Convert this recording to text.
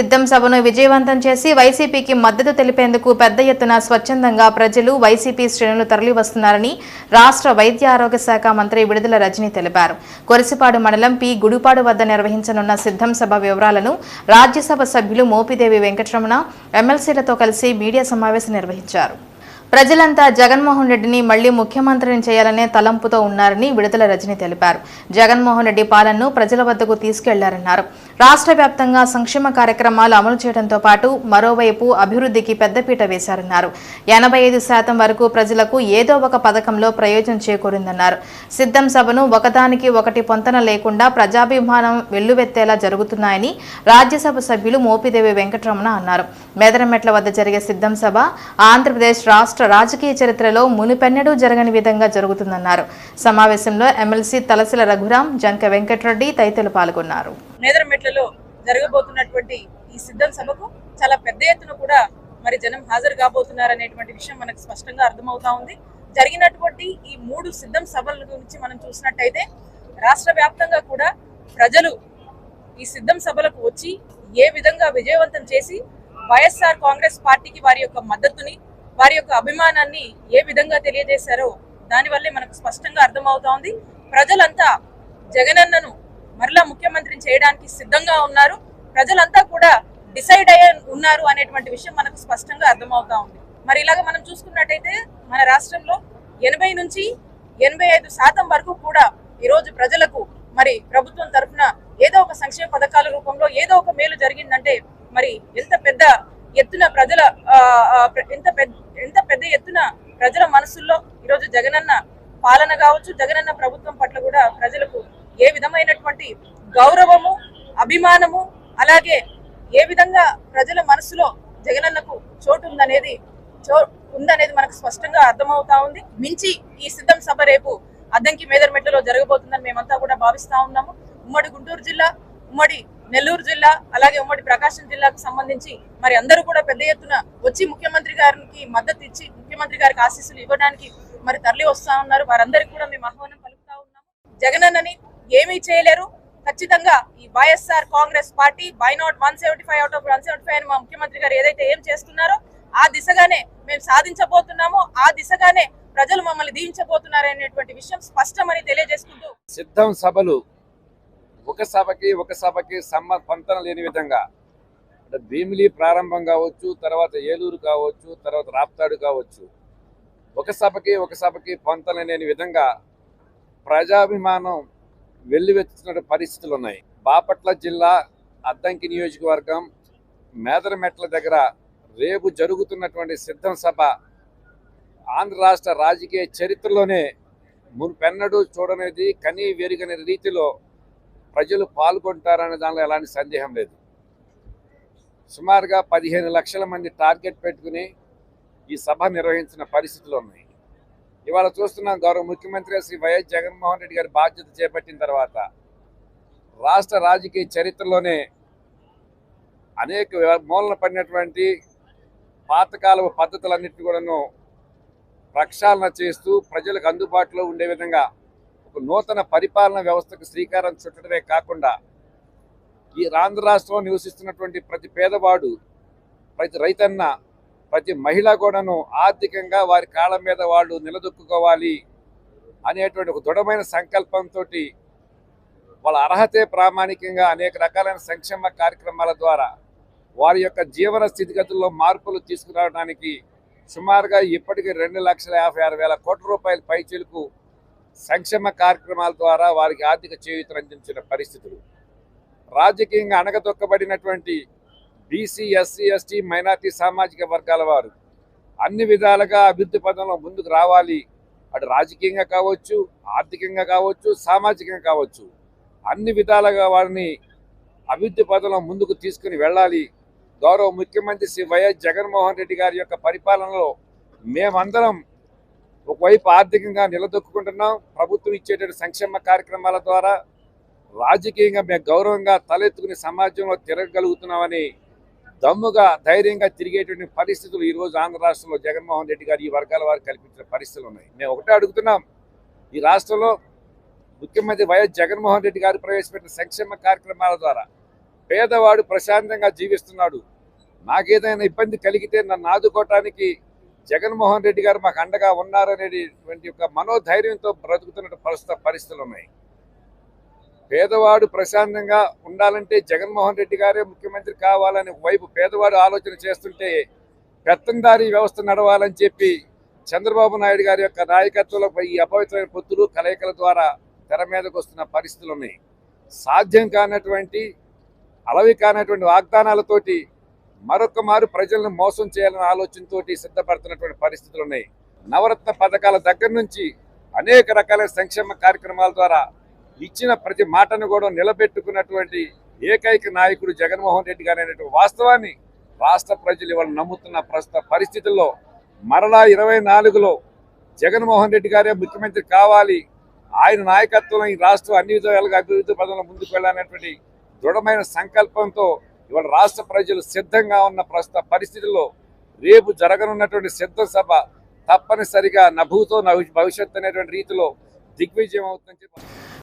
సిద్ధం సభను విజయవంతం చేసి వైసీపీకి మద్దతు తెలిపేందుకు పెద్ద ఎత్తున స్వచ్ఛందంగా ప్రజలు వైసీపీ శ్రేణులు తరలివస్తున్నారని రాష్ట్ర వైద్య ఆరోగ్య శాఖ మంత్రి విడుదల రజని తెలిపారు. కొరిసిపాడు మండలం పి గుడిపాడు వద్ద నిర్వహించనున్న సిద్ధం సభ వివరాలను రాజ్యసభ సభ్యులు మోపిదేవి వెంకటరమణ ఎమ్మెల్సీలతో కలిసి మీడియా సమావేశం నిర్వహించారు. ప్రజలంతా జగన్మోహన్ రెడ్డిని మళ్ళీ ముఖ్యమంత్రిని చేయాలనే తలంపుతో ఉన్నారని విడుదల రజని తెలిపారు. జగన్మోహన్ రెడ్డి పాలనను ప్రజల వద్దకు తీసుకెళ్ళారన్నారు. రాష్ట్ర వ్యాప్తంగా సంక్షేమ కార్యక్రమాలు అమలు చేయడంతో పాటు మరోవైపు అభివృద్ధికి పెద్దపీట వేశారన్నారు. ఎనభై ఐదు శాతం వరకు ప్రజలకు ఏదో ఒక పథకంలో ప్రయోజనం చేకూరిందన్నారు. సిద్ధం సభను ఒకదానికి ఒకటి పొంతన లేకుండా ప్రజాభిమానం వెల్లువెత్తేలా జరుగుతున్నాయని రాజ్యసభ సభ్యులు మోపిదేవి వెంకటరమణ అన్నారు. మేదరమెట్ల వద్ద జరిగే సిద్ధం సభ ఆంధ్రప్రదేశ్ రాష్ట్ర రాష్ట్ర రాజకీయ చరిత్రలో మునిపెన్నడూ జరగని విధంగా జరుగుతుందన్నారు. సమావేశంలో ఎమ్మెల్సీ తలసిల రఘురాం జంక వెంకటరెడ్డి తదితరులు పాల్గొన్నారు. మేదరమెట్లలో జరగబోతున్నటువంటి ఈ సిద్ధం సభకు చాలా పెద్ద ఎత్తున కూడా మరి జనం హాజరు కాబోతున్నారు అనేటువంటి విషయం మనకు స్పష్టంగా అర్థమవుతా ఉంది. జరిగినటువంటి ఈ మూడు సిద్ధం సభల గురించి మనం చూసినట్టయితే రాష్ట్ర వ్యాప్తంగా కూడా ప్రజలు ఈ సిద్ధం సభలకు వచ్చి ఏ విధంగా విజయవంతం చేసి వైఎస్ఆర్ కాంగ్రెస్ పార్టీకి వారి యొక్క మద్దతుని వారి యొక్క అభిమానాన్ని ఏ విధంగా తెలియజేశారో దానివల్లే మనకు స్పష్టంగా అర్థమవుతా ఉంది ప్రజలంతా జగనన్నను మరలా ముఖ్యమంత్రిని చేయడానికి సిద్ధంగా ఉన్నారు. ప్రజలంతా కూడా డిసైడ్ అయ్యే ఉన్నారు అనేటువంటి విషయం మనకు స్పష్టంగా అర్థమవుతా ఉంది. మరి ఇలాగ మనం చూసుకున్నట్టయితే మన రాష్ట్రంలో ఎనభై నుంచి ఎనభై ఐదు శాతం వరకు కూడా ఈ రోజు ప్రజలకు మరి ప్రభుత్వం తరఫున ఏదో ఒక సంక్షేమ పథకాల రూపంలో ఏదో ఒక మేలు జరిగిందంటే మరి ఎంత పెద్ద ఎత్తున ప్రజల ఎంత పెద్ద ఎంత పెద్ద ఎత్తున ప్రజల మనసుల్లో ఈరోజు జగనన్న పాలన కావచ్చు జగనన్న ప్రభుత్వం పట్ల కూడా ప్రజలకు ఏ విధమైనటువంటి గౌరవము అభిమానము అలాగే ఏ విధంగా ప్రజల మనసులో జగనన్నకు చోటు ఉందనేది చో ఉందనేది మనకు స్పష్టంగా అర్థమవుతా ఉంది. మించి ఈ సిద్ధం సభ రేపు అద్దంకి మేదర్మెట్లలో జరగబోతుందని మేమంతా కూడా భావిస్తా ఉన్నాము. ఉమ్మడి గుంటూరు జిల్లా ఉమ్మడి నెల్లూరు జిల్లా అలాగే ఉమ్మడి ప్రకాశం జిల్లాకు సంబంధించి మరి అందరూ కూడా పెద్ద ఎత్తున వచ్చి ముఖ్యమంత్రి గారికి మద్దతు ఇచ్చి ముఖ్యమంత్రి గారికి ఆశీస్సులు ఇవ్వడానికి మరి తరలి వస్తా ఉన్నారు. వారందరికీ కూడా మేము ఆహ్వానం పలుకుతా ఉన్నాము జగనన్నని ఏమీ చేయలేరు. ఖచ్చితంగా ఈ YSR Congress party by not one seventy five out of one seventy five అని మా ముఖ్యమంత్రి గారు ఏదైతే ఏం చేస్తున్నారో ఆ దిశగానే మేము సాధించబోతున్నామో. ఆ దిశగానే ప్రజలు మమ్మల్ని దీవించబోతున్నారు అనేటువంటి విషయం స్పష్టమని తెలియజేసుకుంటూ సిద్ధం సభలు ఒక సభకి ఒక సభకి సంబ పొంతన లేని విధంగా అంటే భీమిలి ప్రారంభం కావచ్చు తర్వాత ఏలూరు కావచ్చు తర్వాత రాప్తాడు కావచ్చు ఒక సభకి ఒక సభకి పొంతన లేని విధంగా ప్రజాభిమానం వెల్లువెత్తుతున్న పరిస్థితులు ఉన్నాయి బాపట్ల జిల్లా అద్దంకి నియోజకవర్గం మేదరమెట్ల దగ్గర రేపు జరుగుతున్నటువంటి సిద్ధం సభ ఆంధ్ర రాష్ట్ర రాజకీయ చరిత్రలోనే మునుపెన్నడూ చూడనేది కనీ వెరుగని రీతిలో ప్రజలు పాల్గొంటారనే దానిలో ఎలాంటి సందేహం లేదు. సుమారుగా పదిహేను లక్షల మంది టార్గెట్ పెట్టుకుని ఈ సభ నిర్వహించిన పరిస్థితులు ఉన్నాయి. ఇవాళ చూస్తున్నాం గౌరవ ముఖ్యమంత్రి శ్రీ వైఎస్ జగన్మోహన్ రెడ్డి గారి బాధ్యత చేపట్టిన తర్వాత రాష్ట్ర రాజకీయ చరిత్రలోనే అనేక మూలన పడినటువంటి పాతకాలపు పద్ధతులన్నింటినీ కూడాను ప్రక్షాళన చేస్తూ ప్రజలకు అందుబాటులో ఉండే విధంగా ఒక నూతన పరిపాలన వ్యవస్థకు శ్రీకారం చుట్టడమే కాకుండా ఈ ఆంధ్ర రాష్ట్రంలో నివసిస్తున్నటువంటి ప్రతి పేదవాడు ప్రతి రైతన్న ప్రతి మహిళ కూడాను ఆర్థికంగా వారి కాళ్ళ మీద వాళ్ళు నిలదొక్కుకోవాలి అనేటువంటి ఒక దృఢమైన సంకల్పంతో వాళ్ళ అర్హతే ప్రామాణికంగా అనేక రకాలైన సంక్షేమ కార్యక్రమాల ద్వారా వారి యొక్క జీవన స్థితిగతుల్లో మార్పులు తీసుకురావడానికి సుమారుగా ఇప్పటికీ రెండు లక్షల యాభై ఆరు వేల కోట్ల రూపాయల పైచీలకు సంక్షేమ కార్యక్రమాల ద్వారా వారికి ఆర్థిక చేయూతను అందించిన పరిస్థితులు. రాజకీయంగా అణగదొక్కబడినటువంటి బీసీ ఎస్సీ ఎస్టీ మైనార్టీ సామాజిక వర్గాల వారు అన్ని విధాలుగా అభివృద్ధి పదంలో ముందుకు రావాలి. అటు రాజకీయంగా కావచ్చు ఆర్థికంగా కావచ్చు సామాజికంగా కావచ్చు అన్ని విధాలుగా వారిని అభివృద్ధి పదంలో ముందుకు తీసుకుని వెళ్ళాలి. గౌరవ ముఖ్యమంత్రి శ్రీ వైఎస్ జగన్మోహన్ రెడ్డి గారి యొక్క పరిపాలనలో మేమందరం ఒకవైపు ఆర్థికంగా నిలదొక్కుంటున్నాం ప్రభుత్వం ఇచ్చేటువంటి సంక్షేమ కార్యక్రమాల ద్వారా రాజకీయంగా మేము గౌరవంగా తలెత్తుకుని సమాజంలో తిరగగలుగుతున్నామని దమ్ముగా ధైర్యంగా తిరిగేటువంటి పరిస్థితులు ఈ రోజు ఆంధ్ర రాష్ట్రంలో జగన్మోహన్ రెడ్డి గారు ఈ వర్గాల వారు కల్పించిన పరిస్థితులు ఉన్నాయి. మేము ఒకటే అడుగుతున్నాం ఈ రాష్ట్రంలో ముఖ్యమంత్రి వైఎస్ జగన్మోహన్ రెడ్డి గారు ప్రవేశపెట్టిన సంక్షేమ కార్యక్రమాల ద్వారా పేదవాడు ప్రశాంతంగా జీవిస్తున్నాడు. నాకేదైనా ఇబ్బంది కలిగితే నన్ను ఆదుకోవటానికి జగన్మోహన్ రెడ్డి గారు మాకు అండగా ఉన్నారనేటువంటి యొక్క మనోధైర్యంతో బ్రతుకుతున్న పరిస్థితి పరిస్థితులు ఉన్నాయి. పేదవాడు ప్రశాంతంగా ఉండాలంటే జగన్మోహన్ రెడ్డి గారే ముఖ్యమంత్రి కావాలని వైపు పేదవాడు ఆలోచన చేస్తుంటే పెత్తందారీ వ్యవస్థ నడవాలని చెప్పి చంద్రబాబు నాయుడు గారి యొక్క నాయకత్వంలో ఈ అపవిత్రమైన పొత్తులు కలయికల ద్వారా తెర మీదకు వస్తున్న పరిస్థితులు ఉన్నాయి. సాధ్యం కానటువంటి అలవి కానటువంటి వాగ్దానాలతోటి మరొక మారు ప్రజలను మోసం చేయాలనే ఆలోచనతోటి సిద్ధపడుతున్నటువంటి పరిస్థితులు ఉన్నాయి. నవరత్న పథకాల దగ్గర నుంచి అనేక రకాలైన సంక్షేమ కార్యక్రమాల ద్వారా ఇచ్చిన ప్రతి మాటను కూడా నిలబెట్టుకున్నటువంటి ఏకైక నాయకుడు జగన్మోహన్ రెడ్డి గారు అనేటువంటి వాస్తవాన్ని రాష్ట్ర ప్రజలు ఇవాళ నమ్ముతున్న ప్రస్తుత పరిస్థితుల్లో మరలా ఇరవై నాలుగులో జగన్మోహన్ రెడ్డి గారే ముఖ్యమంత్రి కావాలి. ఆయన నాయకత్వంలో ఈ రాష్ట్రం అన్ని విధాలుగా అభివృద్ధి పదంలో ముందుకు వెళ్ళాలనేటువంటి దృఢమైన సంకల్పంతో ఇవాళ రాష్ట్ర ప్రజలు సిద్ధంగా ఉన్న ప్రస్తుత పరిస్థితుల్లో రేపు జరగనున్నటువంటి సిద్ధ సభ తప్పనిసరిగా నభూతో భవిష్యత్తు అనేటువంటి రీతిలో దిగ్విజయం అవుతుందని చెప్పి